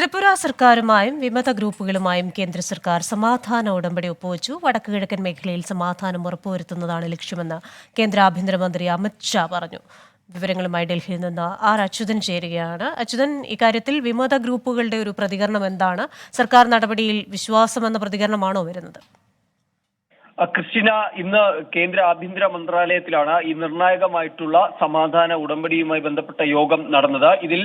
ത്രിപുര സർക്കാരുമായും വിമത ഗ്രൂപ്പുകളുമായും കേന്ദ്ര സർക്കാർ സമാധാന ഉടമ്പടി ഒപ്പുവച്ചു. വടക്ക് കിഴക്കൻ മേഖലയിൽ സമാധാനം ഉറപ്പുവരുത്തുന്നതാണ് ലക്ഷ്യമെന്ന് കേന്ദ്ര ആഭ്യന്തരമന്ത്രി അമിത് ഷാ പറഞ്ഞു. വിവരങ്ങളുമായി ഡൽഹിയിൽ നിന്ന് ആർ അച്യുതൻ ചേരുകയാണ്. അച്യുതൻ ഇക്കാര്യത്തിൽ വിമത ഗ്രൂപ്പുകളുടെ ഒരു പ്രതികരണം എന്താണ്? സർക്കാർ നടപടിയിൽ വിശ്വാസമെന്ന പ്രതികരണമാണോ വരുന്നത്? ക്രിസ്റ്റിന ഇന്ന് കേന്ദ്ര ആഭ്യന്തര മന്ത്രാലയത്തിലാണ് ഈ നിർണായകമായിട്ടുള്ള സമാധാന ഉടമ്പടിയുമായി ബന്ധപ്പെട്ട യോഗം നടന്നത്. ഇതിൽ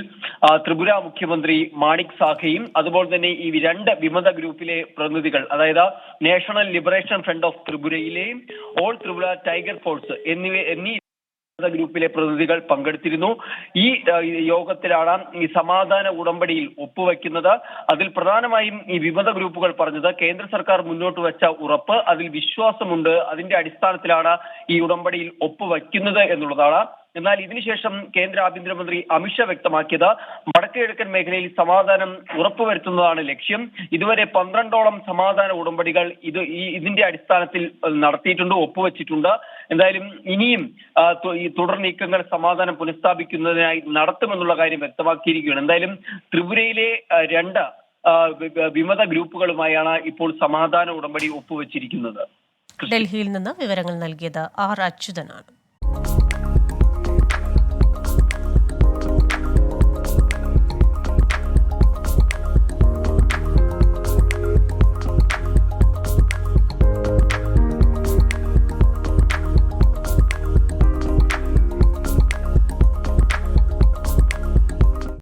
ത്രിപുര മുഖ്യമന്ത്രി മാണിക് സാഖയും അതുപോലെ തന്നെ ഈ രണ്ട് വിമത ഗ്രൂപ്പിലെ പ്രതിനിധികൾ അതായത് നാഷണൽ ലിബറേഷൻ ഫ്രണ്ട് ഓഫ് ത്രിപുരയിലെയും ഓൾ ത്രിപുര ടൈഗർ ഫോഴ്സ് എന്നിവ എന്നീ ഗ്രൂപ്പിലെ പ്രതിനിധികൾ പങ്കെടുത്തിരുന്നു. ഈ യോഗത്തിലാണ് ഈ സമാധാന ഉടമ്പടിയിൽ ഒപ്പുവെക്കുന്നത്. അതിൽ പ്രധാനമായും ഈ വിമത ഗ്രൂപ്പുകൾ പറഞ്ഞത് കേന്ദ്ര സർക്കാർ മുന്നോട്ട് വെച്ച ഉറപ്പ് അതിൽ വിശ്വാസമുണ്ട് അതിന്റെ അടിസ്ഥാനത്തിലാണ് ഈ ഉടമ്പടിയിൽ ഒപ്പുവെക്കുന്നത് എന്നുള്ളതാണ്. എന്നാൽ ഇതിനുശേഷം കേന്ദ്ര ആഭ്യന്തരമന്ത്രി അമിത്ഷാ വ്യക്തമാക്കിയത് വടക്കുകിഴക്കൻ മേഖലയിൽ സമാധാനം ഉറപ്പുവരുത്തുന്നതാണ് ലക്ഷ്യം. ഇതുവരെ പന്ത്രണ്ടോളം സമാധാന ഉടമ്പടികൾ ഇത് ഈ ഇതിന്റെ അടിസ്ഥാനത്തിൽ നടത്തിയിട്ടുണ്ട് ഒപ്പുവെച്ചിട്ടുണ്ട്. എന്തായാലും ഇനിയും തുടർ നീക്കങ്ങൾ സമാധാനം പുനഃസ്ഥാപിക്കുന്നതിനായി നടത്തുമെന്നുള്ള കാര്യം വ്യക്തമാക്കിയിരിക്കുകയാണ്. എന്തായാലും ത്രിപുരയിലെ രണ്ട് വിമത ഗ്രൂപ്പുകളുമായാണ് ഇപ്പോൾ സമാധാന ഉടമ്പടി ഒപ്പുവെച്ചിരിക്കുന്നത്. ഡൽഹിയിൽ നിന്ന് വിവരങ്ങൾ നൽകിയത് ആർ അച്യുതനാണ്.